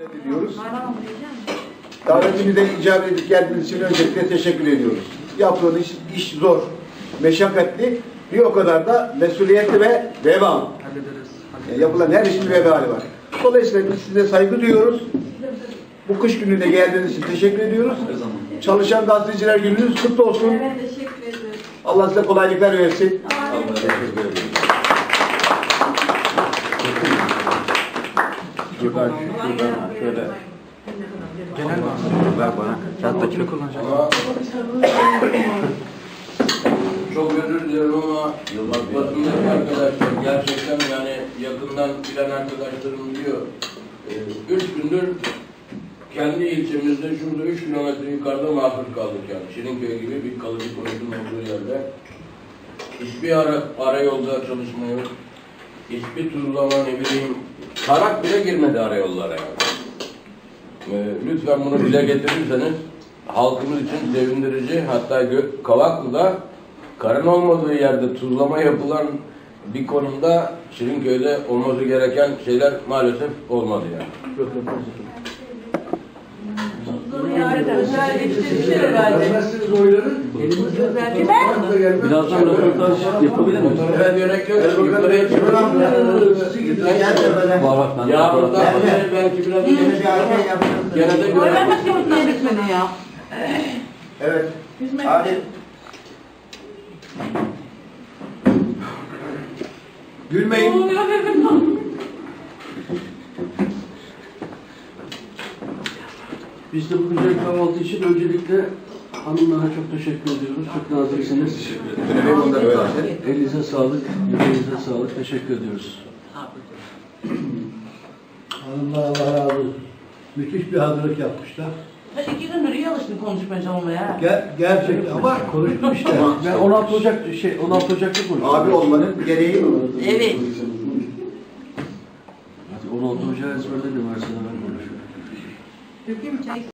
ediyoruz. Davetimize icabet edip geldiğiniz için öncelikle teşekkür ediyoruz. Yaptığınız iş, iş zor, meşakkatli, bir o kadar da mesuliyetli ve vebal. Yani yapılan her işin bir vebali var. Dolayısıyla biz size saygı duyuyoruz. Bu kış gününe geldiğiniz için teşekkür ediyoruz. Çalışan gazeteciler gününüz kutlu olsun. Evet, teşekkür ederim. Allah size kolaylıklar versin. Şuradan, şuradan şöyle Genel mi? ver bana. Kağıttakini kullanacağım. Çok özür dilerim ama basındaki arkadaşlar gerçekten yani yakından bilen arkadaşlarım biliyor. Ee, üç gündür kendi ilçemizde şurada üç kilometre yukarıda mahsur kaldık yani. Şirinköy gibi bir kalıcı konutun olduğu yerde. Hiçbir ara, arayolda çalışma yok. Hiçbir tuzlama ne bileyim. Tarak bile girmedi arayollara yani. Ee, lütfen bunu dile getirirseniz halkımız için sevindirici hatta Gö- Kavaklı'da karın olmadığı yerde tuzlama yapılan bir konumda Şirinköy'de olması gereken şeyler maalesef olmadı yani. Vermezsiniz oyları. Birazdan röportaj yapabilir miyiz? Evet gerek yok. Yukarıya çıkalım. Var var ben. Ya burada belki biraz gene de görelim. ya. Evet. Hadi. Gülmeyin. Biz de bu güzel kahvaltı için öncelikle hanımlara çok teşekkür ediyoruz. Çok naziksiniz. Evet. Elinize sağlık, yüreğinize sağlık. Teşekkür ediyoruz. Hanımlar Allah razı olsun. Müthiş bir hazırlık yapmışlar. Ben iki gündür iyi alıştım konuşmaya olmaya. Ger gerçekten ama konuştum işte. Ben 16 Ocak şey 16 Ocak'ta konuştum. Abi olmanın gereği mi? Evet. Hadi 16 Ocak'ı ezberledim üniversitede ben konuşuyorum. क्योंकि